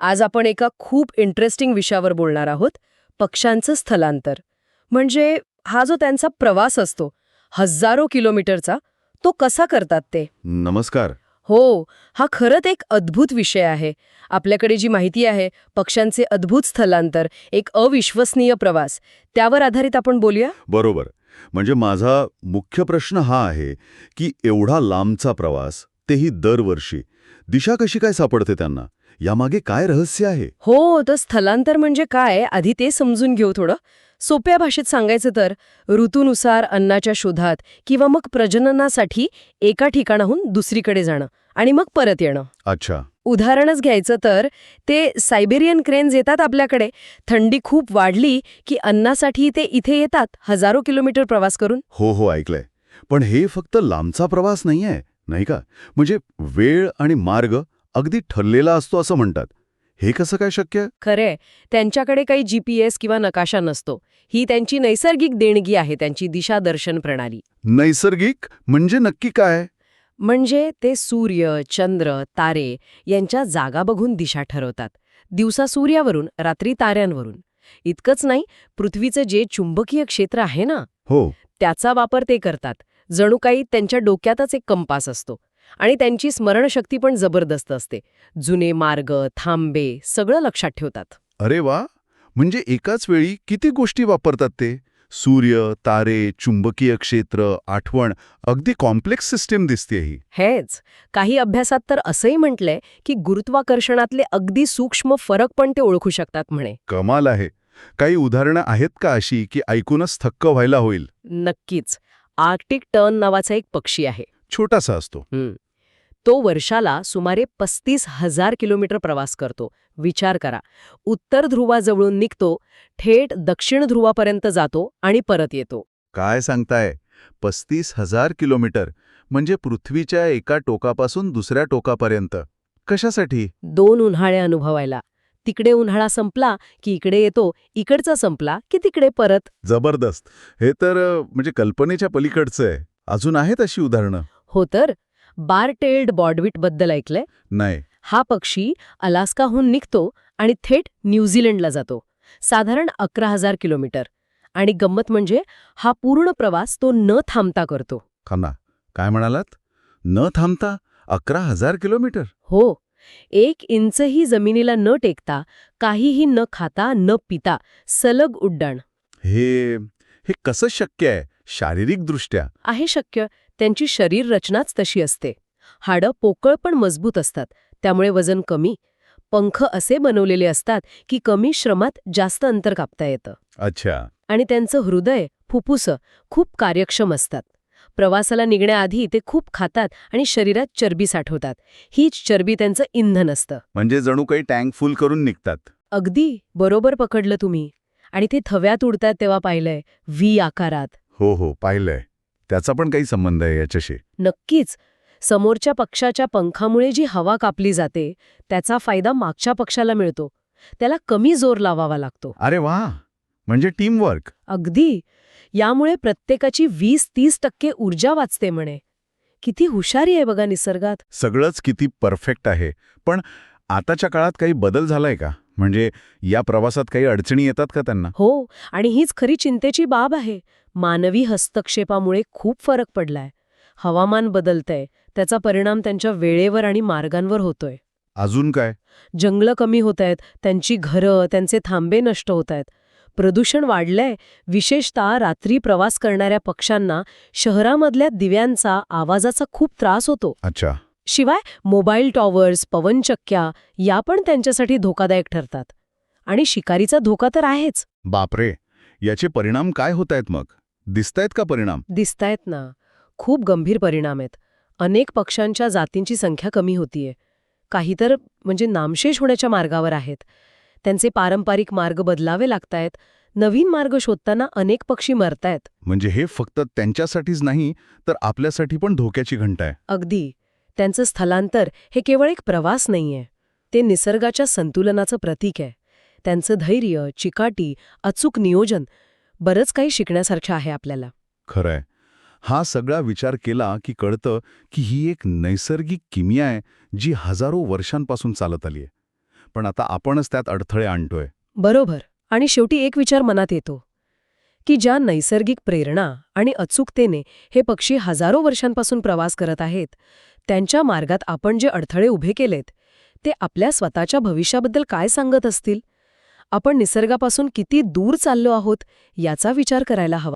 आज आपण एका खूप इंटरेस्टिंग विषयावर बोलणार आहोत पक्ष्यांचं स्थलांतर. म्हणजे हा जो त्यांचा प्रवास असतो हजारो किलोमीटरचा तो कसा करतात ते? नमस्कार. हो हा खरंच एक अद्भुत विषय आहे. आपल्याकडे जी माहिती आहे पक्ष्यांचे अद्भुत स्थलांतर एक अविश्वसनीय प्रवास त्यावर आधारित आपण बोलूया? बरोबर. म्हणजे माझा मुख्य प्रश्न हा आहे की एवढा लांबचा प्रवास तेही दरवर्षी दिशा कशी काय सापडते त्यांना? यामागे काय रहस्य आहे? हो तर स्थलांतर म्हणजे काय? आधी ते समजून घेऊ थोडं. सोप्या भाषेत सांगायचं तर ऋतूनुसार अन्नाच्या शोधात किंवा मग प्रजननासाठी एका ठिकाणाहून दुसरीकडे जाणं आणि मग परत येणं. अच्छा. उदाहरणच घ्यायचं तर ते सायबेरियन क्रेन्स येतात आपल्याकडे. थंडी खूप वाढली की अन्नासाठी ते इथे येतात हजारो किलोमीटर प्रवास करून. हो हो ऐकलंय. पण हे फक्त लांबचा प्रवास नाहीये नाही का? म्हणजे वेळ आणि मार्ग अगदी ठरलेला असतो असं म्हणतात. हे कसं काय शक्य? खरे त्यांच्याकडे काही जीपीएस किंवा नकाशा नसतो. ही त्यांची नैसर्गिक देणगी आहे त्यांची दिशादर्शन प्रणाली. नैसर्गिक म्हणजे नक्की काय? म्हणजे ते सूर्य चंद्र तारे यांच्या जागा बघून दिशा ठरवतात. दिवसा सूर्यावरून रात्री ताऱ्यांवरून. इतकंच नाही पृथ्वीचं जे चुंबकीय क्षेत्र आहे ना हो. त्याचा वापर ते करतात. जणू काही त्यांच्या डोक्यातच एक कंपास असतो. आणि त्यांची स्मरणशक्ती पण जबरदस्त असते. जुने मार्ग थांबे सगळं लक्षात ठेवतात. अरे वा! म्हणजे एकाच वेळी किती गोष्टी वापरतात ते? सूर्य तारे चुंबकीय क्षेत्र आठवण अगदी कॉम्प्लेक्स सिस्टीम दिसते ही. हेच. काही अभ्यासात तर असंही म्हटलंय की गुरुत्वाकर्षणातले अगदी सूक्ष्म फरक पण ते ओळखू शकतात म्हणे. कमाल आहे. काही उदाहरणं आहेत का अशी की ऐकूनच थक्क व्हायला होईल? नक्कीच. आर्क्टिक टर्न नावाचा एक पक्षी आहे. छोटासा असतो. तो वर्षाला सुमारे पस्तीस हजार किलोमीटर प्रवास करतो. विचार करा. उत्तर ध्रुवाजवळून निघतो थेट दक्षिण ध्रुवापर्यंत जातो आणि परत येतो. काय सांगताय? पस्तीस हजार किलोमीटर म्हणजे पृथ्वीच्या एका टोकापासून दुसऱ्या टोकापर्यंत. कशासाठी? दोन उन्हाळे अनुभवायला. तिकडे उन्हाळा संपला की इकडे येतो इकडचा संपला की तिकडे परत? जबरदस्त. हे तर म्हणजे कल्पनेच्या पलीकडचं आहे. अजून आहेत अशी उदाहरणं? हो तर बारटेल्ड बॉडविटबद्दल ऐकलंय? नाही. हा पक्षी अलास्काहून निघतो आणि थेट न्यूझीलंडला जातो. साधारण अकरा हजार किलोमीटर. आणि गंमत म्हणजे हा पूर्ण प्रवास तो न थांबता करतो. खन्ना काय म्हणालात? न थांबता अकरा हजार किलोमीटर? हो. एक इंचही जमिनीला न टेकता काहीही न खाता न पिता सलग उड्डाण. हे हे कसं शक्य आहे? शारीरिकदृष्ट्या? आहे शक्य. त्यांची शरीर रचनाच तशी असते. हाडं पोकळ पण मजबूत असतात त्यामुळे वजन कमी. पंख असे बनवलेले असतात की कमी श्रमात जास्त अंतर कापता येतं. अच्छा. आणि त्यांचं हृदय फुफ्फुसं खूप कार्यक्षम असतात. प्रवासाला निघण्याआधी ते खूप खातात आणि शरीरात चरबी साठवतात. हीच चरबी त्यांचं इंधन असतं. म्हणजे जणू काही टँक फुल करून निघतात. अगदी बरोबर पकडलं तुम्ही. आणि ते थव्यात उडतात तेव्हा पाहिलंय व्ही आकारात. हो हो पाहिलंय. त्याचा पण काही संबंध आहे याच्याशी. नक्कीच. समोरच्या पक्षाच्या पंखामुळे जी हवा कापली जाते त्याचा फायदा मागच्या पक्षाला मिळतो. त्याला कमी जोर लावावा लागतो. अरे वा! म्हणजे टीमवर्क अगदी. यामुळे प्रत्येकाची वीस तीस टक्के ऊर्जा वाचते म्हणे. किती हुशारी आहे बघा निसर्गात. सगळंच किती परफेक्ट आहे. पण आताच्या काळात काही बदल झालाय का? म्हणजे या प्रवासात काही अडचणी येतात का त्यांना? हो. आणि हीच खरी चिंतेची बाब आहे. मानवी हस्तक्षेपामुळे खूप फरक पडलाय. हवामान बदलतंय त्याचा परिणाम त्यांच्या वेळेवर आणि मार्गांवर होतोय. अजून काय? जंगलं कमी होत आहेत त्यांची घरं त्यांचे थांबे नष्ट होत आहेत प्रदूषण वाढलंय विशेषतः रात्री प्रवास करणाऱ्या पक्ष्यांना शहरामधल्या दिव्यांचा आवाजाचा खूप त्रास होतो. अच्छा. शिवाय मोबाईल टॉवर्स पवनचक्क्या या पण त्यांच्यासाठी धोकादायक ठरतात. आणि शिकारीचा धोका तर आहेच. बापरे! याचे परिणाम काय होत आहेत मग? दिसतायत का परिणाम? दिसतायत ना. खूप गंभीर परिणाम आहेत. अनेक पक्ष्यांच्या जातींची संख्या कमी होतीये. काही तर म्हणजे नामशेष होण्याच्या मार्गावर आहेत. त्यांचे पारंपरिक मार्ग बदलावे लागतायत. नवीन मार्ग शोधताना अनेक पक्षी मरतायत. म्हणजे हे फक्त त्यांच्यासाठीच नाही तर आपल्यासाठी पण धोक्याची घंटा आहे. अगदी. त्यांचं स्थलांतर हे केवळ एक प्रवास नाहीये. ते निसर्गाच्या संतुलनाचं प्रतीक आहे. त्यांचं धैर्य चिकाटी अचूक नियोजन बरंच काही शिकण्यासारखं आहे आपल्याला. खरंय. हा सगळा विचार केला की कळतं की ही एक नैसर्गिक किमिया आहे जी हजारो वर्षांपासून चालत आली आहे पण आता आपणच त्यात अडथळे आणतोय. बरोबर. आणि शेवटी एक विचार मनात येतो की ज्या नैसर्गिक प्रेरणा आणि अचूकतेने हे पक्षी हजारो वर्षांपासून प्रवास करत आहेत त्यांच्या मार्गात आपण जे अडथळे उभे केलेत ते आपल्या स्वतःच्या भविष्याबद्दल काय सांगत असतील? आपण निसर्गापासून किती दूर चाललो आहोत याचा विचार करायला हवा.